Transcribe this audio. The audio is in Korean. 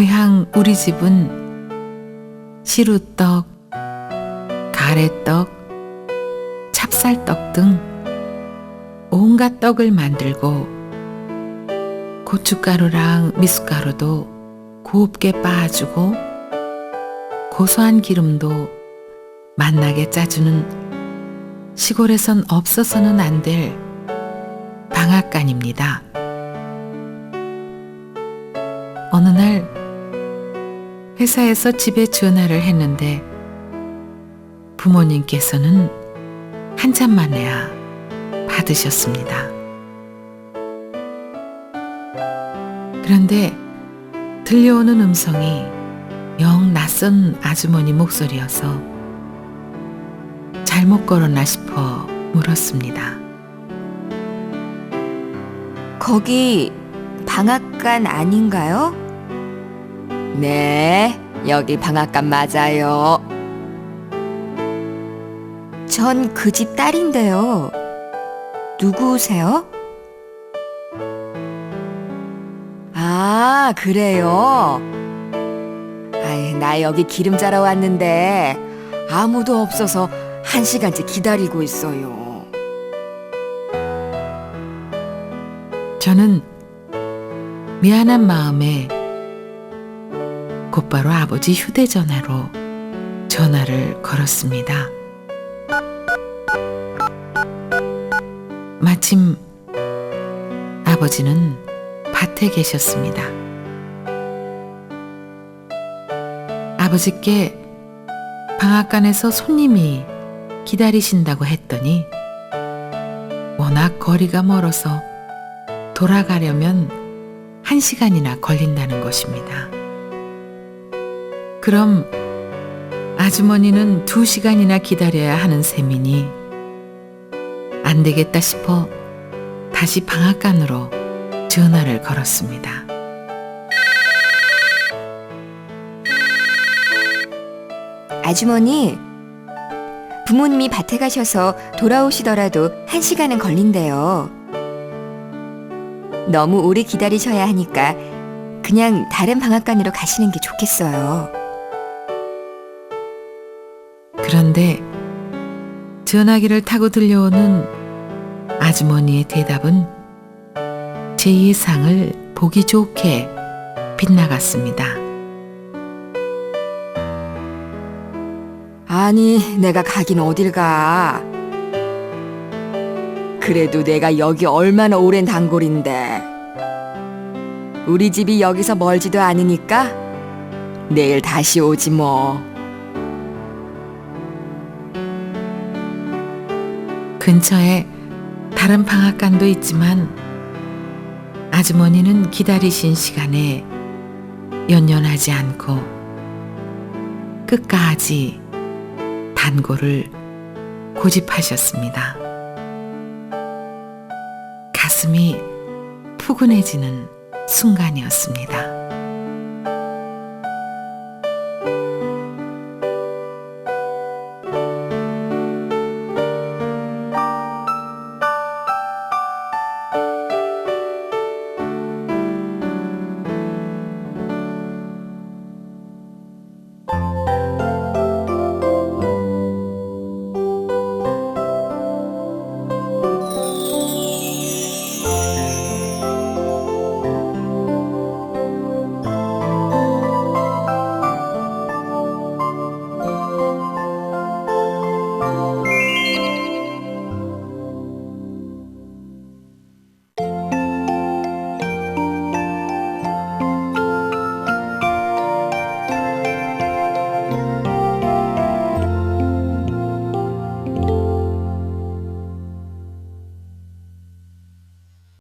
고향 우리 집은 시루떡, 가래떡, 찹쌀떡 등 온갖 떡을 만들고 고춧가루랑 미숫가루도 곱게 빻아주고 고소한 기름도 맛나게 짜주는 시골에선 없어서는 안 될 방앗간입니다. 어느 날 회사에서 집에 전화를 했는데 부모님께서는 한참 만에야 받으셨습니다. 그런데 들려오는 음성이 영 낯선 아주머니 목소리여서 잘못 걸었나 싶어 물었습니다. 거기 방앗간 아닌가요? 네, 여기 방앗간 맞아요. 전 그 집 딸인데요. 누구세요? 아, 그래요? 아이, 나 여기 기름 자러 왔는데 아무도 없어서 한 시간째 기다리고 있어요. 저는 미안한 마음에 곧바로 아버지 휴대전화로 전화를 걸었습니다. 마침 아버지는 밭에 계셨습니다. 아버지께 방앗간에서 손님이 기다리신다고 했더니 워낙 거리가 멀어서 돌아가려면 한 시간이나 걸린다는 것입니다. 그럼 아주머니는 두 시간이나 기다려야 하는 셈이니 안 되겠다 싶어 다시 방앗간으로 전화를 걸었습니다. 아주머니, 부모님이 밭에 가셔서 돌아오시더라도 한 시간은 걸린대요. 너무 오래 기다리셔야 하니까 그냥 다른 방앗간으로 가시는 게 좋겠어요. 그런데 전화기를 타고 들려오는 아주머니의 대답은 제 예상을 보기 좋게 빗나갔습니다. 아니, 내가 가긴 어딜 가. 그래도 내가 여기 얼마나 오랜 단골인데. 우리 집이 여기서 멀지도 않으니까 내일 다시 오지 뭐. 근처에 다른 방앗간도 있지만 아주머니는 기다리신 시간에 연연하지 않고 끝까지 단골을 고집하셨습니다. 가슴이 푸근해지는 순간이었습니다.